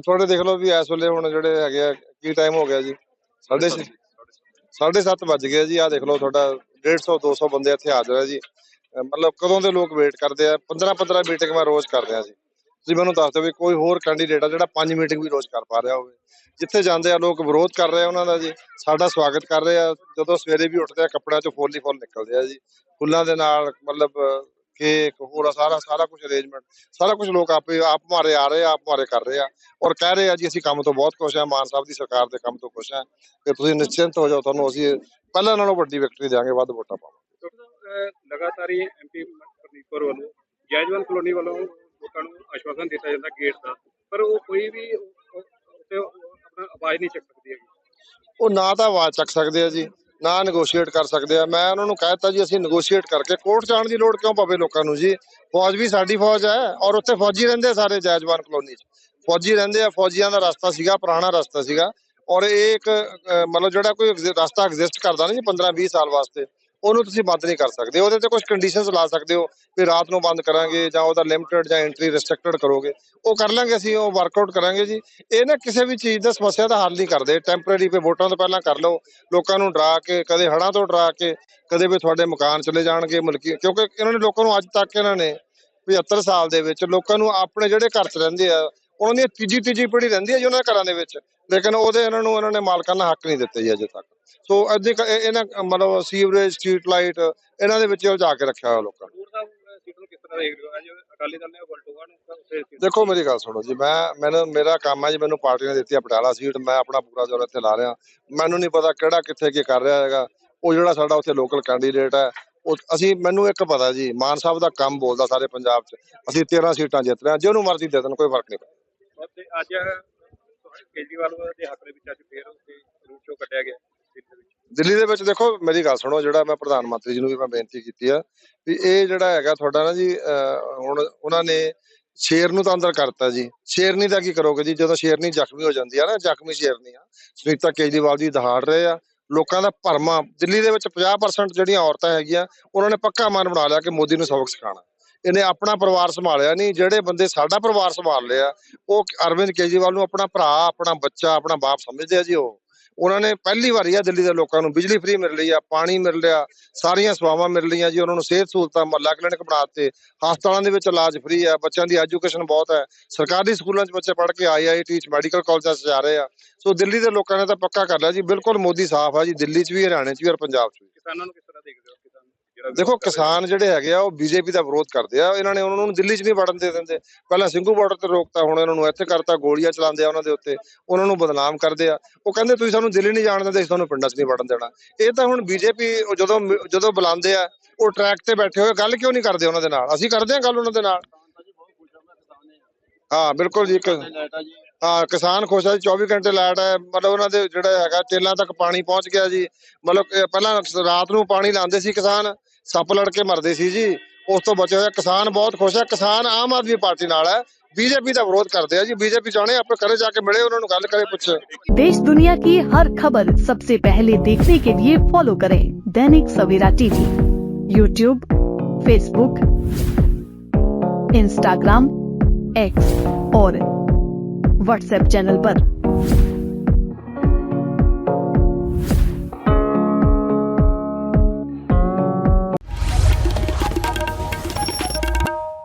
ਤੁਹਾਡੇ ਦੇਖ ਲਓ ਵੀ ਇਸ ਵੇਲੇ ਹੁਣ ਜਿਹੜੇ ਹੈਗੇ ਆ, ਕੀ ਟਾਈਮ ਹੋ ਗਿਆ ਜੀ? ਸਾਢੇ ਛੇ- ਸਾਢੇ ਸੱਤ ਵੱਜ ਗਏ ਜੀ ਆ ਦੇਖ ਲਓ ਤੁਹਾਡਾ 150 200 ਬੰਦੇ ਇੱਥੇ ਹਾਜ਼ਰ ਹੈ ਜੀ। ਮਤਲਬ ਕਦੋਂ ਦੇ ਲੋਕ ਵੇਟ ਕਰਦੇ ਆ? 15 15 ਮੀਟਿੰਗ ਮੈਂ ਰੋਜ਼ ਕਰਦੇ ਆ ਜੀ। ਤੁਸੀਂ ਮੈਨੂੰ ਦੱਸ ਦਿਓ ਵੀ ਕੋਈ ਹੋਰ ਕੈਂਡੀਡੇਟ ਆ ਜਿਹੜਾ ਪੰਜ ਮੀਟਿੰਗ ਵੀ ਰੋਜ਼ ਕਰ ਪਾ ਰਿਹਾ ਹੋਵੇ। ਜਿੱਥੇ ਜਾਂਦੇ ਆ, ਲੋਕ ਵਿਰੋਧ ਕਰ ਰਹੇ ਆ ਉਹਨਾਂ ਦਾ ਜੀ। ਸਾਡਾ ਸਵਾਗਤ ਕਰ ਰਹੇ ਆ। ਜਦੋਂ ਸਵੇਰੇ ਵੀ ਉੱਠਦੇ ਆ, ਕੱਪੜਿਆਂ ਚੋਂ ਫੁੱਲ ਹੀ ਫੁੱਲ ਨਿਕਲਦੇ ਆ ਜੀ। ਫੁੱਲਾਂ ਦੇ ਨਾਲ ਮਤਲਬ ਕੇਕ ਹੋਰ ਸਾਰਾ ਸਾਰਾ ਕੁਝ ਅਰੇਂਜਮੈਂਟ ਸਾਰਾ ਕੁਝ ਲੋਕ ਆਪੇ ਆਪ ਮਾਰੇ ਆ ਰਹੇ ਆ ਆਪ ਮਾਰੇ ਕਰ ਰਹੇ ਆ। ਔਰ ਕਹਿ ਰਹੇ ਆ ਜੀ ਅਸੀਂ ਕੰਮ ਤੋਂ ਬਹੁਤ ਖੁਸ਼ ਆ ਮਾਨ ਸਾਹਿਬ ਦੀ ਸਰਕਾਰ ਦੇ ਕੰਮ ਤੋਂ ਖੁਸ਼ ਆ। ਤੇ ਤੁਸੀਂ ਨਿਸ਼ਚਿੰਤ ਹੋ ਜਾਓ ਤੁਹਾਨੂੰ ਅਸੀਂ ਪਹਿਲਾਂ ਨਾਲੋਂ ਵੱਡੀ ਵਿਕਟਰੀ ਦੇਵਾਂਗੇ ਵੱਧ ਵੋਟਾਂ ਪਾਵਾਂਗੇ। ਲਗਾਤਾਰ ਹੀ ਐਮਪੀ ਕੌਰ ਵੱਲੋਂ ਜੈਜਵੰਤ ਕਲੋਨੀ ਵੱਲੋਂ ਲੋਕਾਂ ਨੂੰ ਆਸ਼ਵਾਸਨ ਦਿੱਤਾ ਜਾਂਦਾ ਗੇਟ ਦਾ। ਪਰ ਉਹ ਕੋਈ ਵੀ ਉੱਥੇ ਆਪਣਾ ਆਵਾਜ਼ ਨਹੀਂ ਚੱਕ ਸਕਦੀ ਹੈਗੀ। ਉਹ ਨਾ ਤਾਂ ਆਵਾਜ਼ ਚੱਕ ਸਕਦੇ ਆ ਜੀ। ਨਾ ਨੈਗੋਸ਼ੀਏਟ ਕਰ ਸਕਦੇ ਆ। ਮੈਂ ਉਹਨਾਂ ਨੂੰ ਕਹਿਤਾ ਜੀ, ਅਸੀਂ ਨੈਗੋਸ਼ੀਏਟ ਕਰਕੇ ਕੋਰਟ ਜਾਣ ਦੀ ਲੋੜ ਕਿਉਂ ਪਵੇ ਲੋਕਾਂ ਨੂੰ ਜੀ? ਫੌਜ ਵੀ ਸਾਡੀ ਫੌਜ ਹੈ ਔਰ ਉੱਥੇ ਫੌਜੀ ਰਹਿੰਦੇ ਆ ਸਾਰੇ ਜੈਜਵਾਨ ਕਲੋਨੀ 'ਚ। ਫੌਜੀ ਰਹਿੰਦੇ ਆ, ਫੌਜੀਆਂ ਦਾ ਰਸਤਾ ਸੀਗਾ, ਪੁਰਾਣਾ ਰਸਤਾ ਸੀਗਾ। ਔਰ ਇਹ ਇੱਕ ਮਤਲਬ ਜਿਹੜਾ ਕੋਈ ਰਸਤਾ ਐਗਜ਼ਿਸਟ ਕਰਦਾ ਨਾ ਜੀ 15 20 ਸਾਲ ਵਾਸਤੇ ਉਹਨੂੰ ਤੁਸੀਂ ਬੰਦ ਨਹੀਂ ਕਰ ਸਕਦੇ। ਉਹਦੇ ਤੇ ਕੁਝ ਕੰਡੀਸ਼ਨਸ ਲਾ ਸਕਦੇ ਹੋ ਵੀ ਰਾਤ ਨੂੰ ਬੰਦ ਕਰਾਂਗੇ ਜਾਂ ਉਹਦਾ ਲਿਮਟਿਡ ਜਾਂ ਐਂਟਰੀ ਰੈਸਟ੍ਰਿਕਟਡ ਕਰੋਗੇ। ਉਹ ਕਰ ਲਾਂਗੇ ਅਸੀਂ, ਉਹ ਵਰਕਆਊਟ ਕਰਾਂਗੇ ਜੀ। ਇਹ ਨਾ ਕਿਸੇ ਵੀ ਚੀਜ਼ ਦਾ ਸਮੱਸਿਆ ਦਾ ਹੱਲ ਨਹੀਂ ਕਰਦੇ। ਟੈਂਪਰੇਰੀ ਪੇ ਵੋਟਾਂ ਤੋਂ ਪਹਿਲਾਂ ਕਰ ਲਓ। ਲੋਕਾਂ ਨੂੰ ਡਰਾ ਕੇ, ਕਦੇ ਹੜਾਂ ਤੋਂ ਡਰਾ ਕੇ, ਕਦੇ ਵੀ ਤੁਹਾਡੇ ਮਕਾਨ ਚਲੇ ਜਾਣਗੇ, ਮਲਕੀ ਕਿਉਂਕਿ ਇਹਨਾਂ ਨੇ ਲੋਕਾਂ ਨੂੰ ਅੱਜ ਤੱਕ ਇਹਨਾਂ ਨੇ 75 ਸਾਲ ਦੇ ਵਿੱਚ ਲੋਕਾਂ ਨੂੰ ਆਪਣੇ ਜਿਹੜੇ ਘਰ 'ਚ ਰਹਿੰਦੇ ਆ ਉਹਨਾਂ ਦੀ ਤੀਜੀ ਤੀਜੀ ਪੀੜੀ ਰਹਿੰਦੀ ਹੈ ਜੀ ਉਹਨਾਂ ਦੇ ਘਰਾਂ ਦੇ ਵਿੱਚ। ਲੇਕਿਨ ਉਹਦੇ ਇਹਨਾਂ ਨੂੰ ਇਹਨਾਂ ਨੇ ਮਾਲਕਾਂ ਮਾਲਕਾਨਾ ਹੱਕ ਨਹੀਂ ਦਿੱਤੇ ਜੀ ਅਜੇ ਤੱਕ। ਸੋ ਅੱਧੇ ਇਹਨਾਂ ਮਤਲਬ ਸੀਵਰੇਜ, ਸਟਰੀਟ ਲਾਈਟ ਇਹਨਾਂ ਦੇ ਵਿੱਚ ਉਲਝਾ ਕੇ ਰੱਖਿਆ ਹੋਇਆ ਲੋਕਾਂ ਨੂੰ। ਦੇਖੋ ਮੇਰੀ ਗੱਲ ਸੁਣੋ ਜੀ, ਮੈਂ ਮੈਨੂੰ ਮੇਰਾ ਕੰਮ ਹੈ ਜੀ ਮੈਨੂੰ ਪਾਰਟੀ ਨੇ ਦਿੱਤੀ ਆ ਪਟਿਆਲਾ ਸੀਟ, ਮੈਂ ਆਪਣਾ ਪੂਰਾ ਜ਼ੋਰ ਇੱਥੇ ਲਾ ਰਿਹਾ। ਮੈਨੂੰ ਨਹੀਂ ਪਤਾ ਕਿਹੜਾ ਕਿੱਥੇ ਕੀ ਕਰ ਰਿਹਾ ਹੈਗਾ। ਉਹ ਜਿਹੜਾ ਸਾਡਾ ਉੱਥੇ ਲੋਕਲ ਕੈਂਡੀਡੇਟ ਹੈ, ਉਹ ਅਸੀਂ ਮੈਨੂੰ ਇੱਕ ਪਤਾ ਜੀ, ਮਾਨ ਸਾਹਿਬ ਦਾ ਕੰਮ ਬੋਲਦਾ ਸਾਰੇ ਪੰਜਾਬ 'ਚ। ਅਸੀਂ 13 ਸੀਟਾਂ ਜਿੱਤ ਰਹੇ ਹਾਂ, ਜਿਹਨੂੰ ਮਰਜ਼ੀ ਦੇ ਦੇਣ, ਕੋਈ ਫ਼ਰਕ ਨਹੀਂ ਪੈਂਦਾ। ਤੇ ਅੱਜ ਕੇਜਰੀਵਾਲ ਦੇ ਹੱਕ ਦੇ ਵਿੱਚ ਅੱਜ ਫੇਰ ਉੱਥੇ ਰੂਟ ਸ਼ੋ ਕੱਢਿਆ ਗਿਆ ਦਿੱਲੀ ਦੇ ਵਿੱਚ। ਦੇਖੋ, ਮੇਰੀ ਗੱਲ ਸੁਣੋ, ਜਿਹੜਾ ਮੈਂ ਪ੍ਰਧਾਨ ਮੰਤਰੀ ਜੀ ਨੂੰ ਵੀ ਮੈਂ ਬੇਨਤੀ ਕੀਤੀ ਆ ਵੀ ਇਹ ਜਿਹੜਾ ਹੈਗਾ ਤੁਹਾਡਾ ਨਾ ਜੀ ਹੁਣ ਉਹਨਾਂ ਨੇ ਸ਼ੇਰ ਨੂੰ ਤਾਂ ਅੰਦਰ ਕਰਤਾ ਜੀ। ਸ਼ੇਰਨੀ ਦਾ ਕੀ ਕਰੋਗੇ ਜੀ? ਜਦੋਂ ਸ਼ੇਰਨੀ ਜ਼ਖਮੀ ਹੋ ਜਾਂਦੀ ਆ ਨਾ, ਜ਼ਖਮੀ ਸ਼ੇਰਨੀ ਆ, ਸੁਨੀਤਾ ਕੇਜਰੀਵਾਲ ਜੀ ਦਹਾੜ ਰਹੇ ਆ, ਲੋਕਾਂ ਦਾ ਭਰਮਾ, ਦਿੱਲੀ ਦੇ ਵਿੱਚ 50% ਜਿਹੜੀਆਂ ਔਰਤਾਂ ਹੈਗੀਆਂ, ਉਹਨਾਂ ਨੇ ਪੱਕਾ ਮਨ ਬਣਾ ਲਿਆ ਕਿ ਮੋਦੀ ਨੂੰ ਸਬਕ ਸਿਖਾਉਣਾ। ਇਹਨੇ ਆਪਣਾ ਪਰਿਵਾਰ ਸੰਭਾਲਿਆ ਨਹੀਂ ਜਿਹੜੇ ਬੰਦੇ ਸਾਡਾ ਪਰਿਵਾਰ ਸੰਭਾਲ ਲਿਆ, ਉਹ ਅਰਵਿੰਦ ਕੇਜਰੀਵਾਲ ਨੂੰ ਆਪਣਾ ਭਰਾ, ਆਪਣਾ ਬੱਚਾ, ਆਪਣਾ ਬਾਪ ਸਮਝਦੇ ਆ ਜੀ ਉਹ। ਉਹਨਾਂ ਨੇ ਪਹਿਲੀ ਵਾਰੀ ਆ ਦਿੱਲੀ ਦੇ ਲੋਕਾਂ ਨੂੰ ਬਿਜਲੀ ਫ੍ਰੀ ਮਿਲ ਰਹੀ ਆ, ਪਾਣੀ ਮਿਲ ਰਿਹਾ ਸਾਰੀਆਂ ਸੇਵਾਵਾਂ ਮਿਲ ਰਹੀਆਂ ਜੀ, ਉਹਨਾਂ ਨੂੰ ਸਿਹਤ ਸਹੂਲਤਾਂ, ਮਹੱਲਾ ਕਲੀਨਿਕ ਬਣਾਤੇ ਹਸਪਤਾਲਾਂ ਦੇ ਵਿੱਚ ਇਲਾਜ ਫ੍ਰੀ ਆ, ਬੱਚਿਆਂ ਦੀ ਐਜੂਕੇਸ਼ਨ ਬਹੁਤ ਹੈ। ਸਰਕਾਰੀ ਸਕੂਲਾਂ 'ਚ ਬੱਚੇ ਪੜ੍ਹ ਕੇ ਆਈਆਈਟੀ 'ਚ, ਮੈਡੀਕਲ ਕਾਲਜਾਂ 'ਚ ਜਾ ਰਹੇ ਆ। ਸੋ ਦਿੱਲੀ ਦੇ ਲੋਕਾਂ ਨੇ ਤਾਂ ਪੱਕਾ ਕਰ ਲਿਆ ਜੀ, ਬਿਲਕੁਲ ਮੋਦੀ ਸਾਫ਼ ਆ ਜੀ, ਦਿੱਲੀ 'ਚ ਵੀ, ਹਰਿਆਣੇ 'ਚ ਵੀ ਔਰ ਪੰਜਾਬ 'ਚ ਵੀ। ਕਿਸਾਨਾਂ ਨੂੰ ਕਿਸ ਤਰ੍ਹਾਂ ਦੇਖਦੇ ਹੋ ਕਿਸਾਨ ਜਿਹੜਾ ਦੇਖੋ ਕਿਸਾਨ ਜਿਹੜੇ ਹੈਗੇ ਆ ਉਹ ਬੀਜੇਪੀ ਦਾ ਵਿਰੋਧ ਕਰਦੇ ਆ। ਇਹਨਾਂ ਨੇ ਉਹਨਾਂ ਨੂੰ ਦਿੱਲੀ 'ਚ ਨਹੀਂ ਵੜਨ ਦੇ ਦਿੰਦੇ। ਪਹਿਲਾਂ ਸਿੰਘੂ ਬਾਰਡਰ ਤੇ ਰੋਕਤਾ ਹੁਣ ਇਹਨਾਂ ਨੂੰ ਇੱਥੇ ਕਰਤਾ ਗੋਲੀਆਂ ਚਲਾਉਂਦੇ ਆ ਉਹਨਾਂ ਦੇ ਉੱਤੇ। ਉਹਨਾਂ ਨੂੰ ਬਦਨਾਮ ਕਰਦੇ ਆ। ਉਹ ਕਹਿੰਦੇ ਤੁਸੀਂ ਸਾਨੂੰ ਦਿੱਲੀ ਨਹੀਂ ਜਾਣ ਦਿੰਦੇ ਅਸੀਂ ਤੁਹਾਨੂੰ ਪਿੰਡਾਂ 'ਚ ਨਹੀਂ ਵੜਨ ਦੇਣਾ। ਇਹ ਤਾਂ ਹੁਣ ਬੀਜੇਪੀ ਜਦੋਂ ਜਦੋਂ ਬੁਲਾਉਂਦੇ ਆ ਉਹ ਟਰੈਕ ਤੇ ਬੈਠੇ ਹੋਏ ਗੱਲ ਕਿਉਂ ਨਹੀਂ ਕਰਦੇ ਉਹਨਾਂ ਦੇ ਨਾਲ? ਅਸੀਂ ਕਰਦੇ ਆ ਗੱਲ ਉਹਨਾਂ ਦੇ ਨਾਲ। ਹਾਂ ਬਿਲਕੁਲ ਜੀ ਹਾਂ ਕਿਸਾਨ ਖੁਸ਼ ਜੀ 24 ਘੰਟੇ ਲਾਈਟ ਹੈ ਮਤਲਬ ਉਹਨਾਂ ਦੇ ਜਿਹੜਾ ਹੈਗਾ ਟੇਲਾਂ ਤੱਕ ਪਾਣੀ ਪਹੁੰਚ ਗਿਆ ਜੀ। ਮਤਲਬ ਪਹਿਲਾਂ ਰਾਤ ਨੂੰ ਪਾਣੀ ਲਾਉਂਦੇ ਸੀ ਕਿਸਾਨ। ਸੱਪ ਲੜ ਕੇ ਮਰਦੇ ਸੀ ਜੀ ਉਸ ਤੋਂ ਬਚੇ ਹੋਏ ਕਿਸਾਨ ਬਹੁਤ ਖੁਸ਼ ਹੈ ਕਿਸਾਨ ਆਮ ਆਦਮੀ ਪਾਰਟੀ ਨਾਲ ਹੈ ਬੀਜੇਪੀ ਦਾ ਵਿਰੋਧ ਕਰਦੇ ਆ ਜੀ ਬੀਜੇਪੀ ਚਾਹਣੇ ਆਪਣੇ ਘਰੇ ਜਾ ਕੇ ਮਿਲੇ ਉਹਨਾਂ ਨੂੰ ਗੱਲ ਕਰੇ ਪੁੱਛੇ देश दुनिया की हर खबर सबसे पहले देखने के लिए फॉलो करें Dainik Savera TV YouTube Facebook Instagram X और व्हाट्सएप चैनल पर।